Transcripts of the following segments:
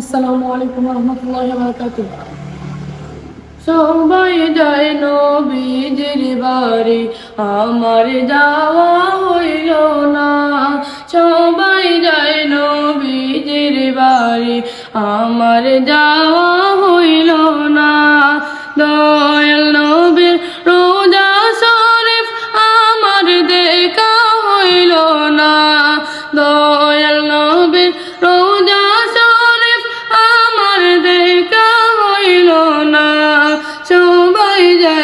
আসসালামু আলাইকুম রহমতুল্লাহ বারকাতুহ। সবাই যায় নবীজির বাড়ি, আমার যাওয়া হইল না। সবাই যায় নবীজির বাড়ি, আমার যাওয়া হইল না।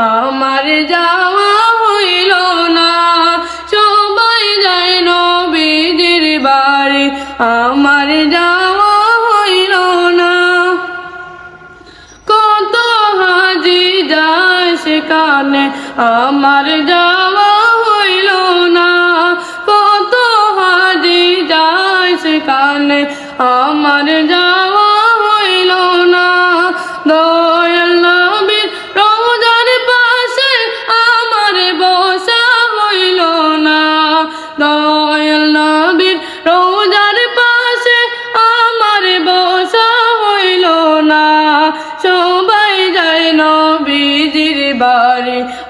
আমার যাওয়া হইল না। সবাই যায় নবীজির বাড়ি। আমার যাওয়া হইল না। কত হাজি যায় সেখানে। আমার যাওয়া হইল না। কত হাজি যায় সেখানে। আমার যাওয়া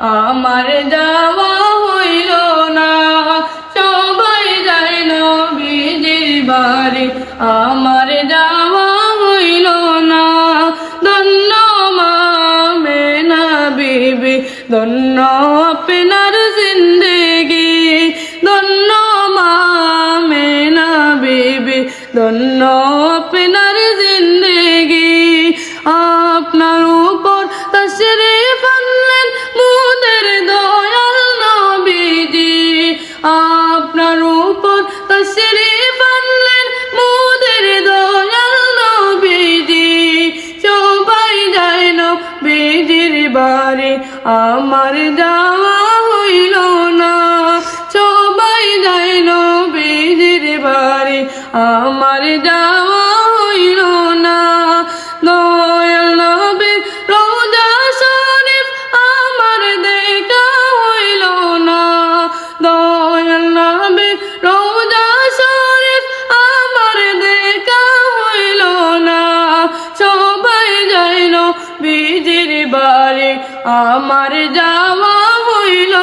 আমার যাওয়া হইল না। সবাই যায় নবীজির বাড়ি। আমার যাওয়া হইল না। ধন্য মামে না বিবি, ধন্য আপনার জিন্দেগি। ধন্য মামে না বিবি, ধন্য আপনার আমার যাওয়া হইল না সবাই যায় নবীজির বাড়ি। আমার যাওয়া বাড়ি আমার যাওয়া হইল।